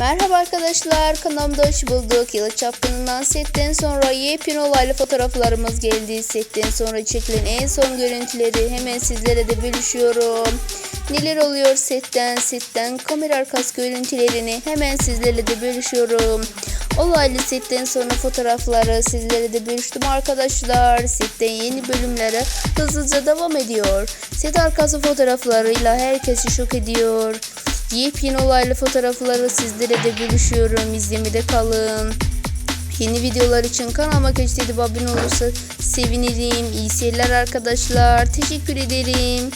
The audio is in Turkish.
Merhaba arkadaşlar kanalımda hoş bulduk. Yılı çapkınından setten sonra yepyeni olaylı fotoğraflarımız geldi. Setten sonra çekilen en son görüntüleri hemen sizlere de bölüşüyorum. Neler oluyor setten setten kamera arkası görüntülerini hemen sizlerle de bölüşüyorum. Olaylı setten sonra fotoğrafları sizlere de bölüştüm arkadaşlar. Setten yeni bölümlere hızlıca devam ediyor. Set arkası fotoğraflarıyla herkesi şok ediyor. Yepyeni olaylı fotoğrafları sizlere de bölüşüyorum. İzlemede kalın. Yeni videolar için kanalıma keşfedip abone olursa sevinirim. İyi seyirler arkadaşlar. Teşekkür ederim.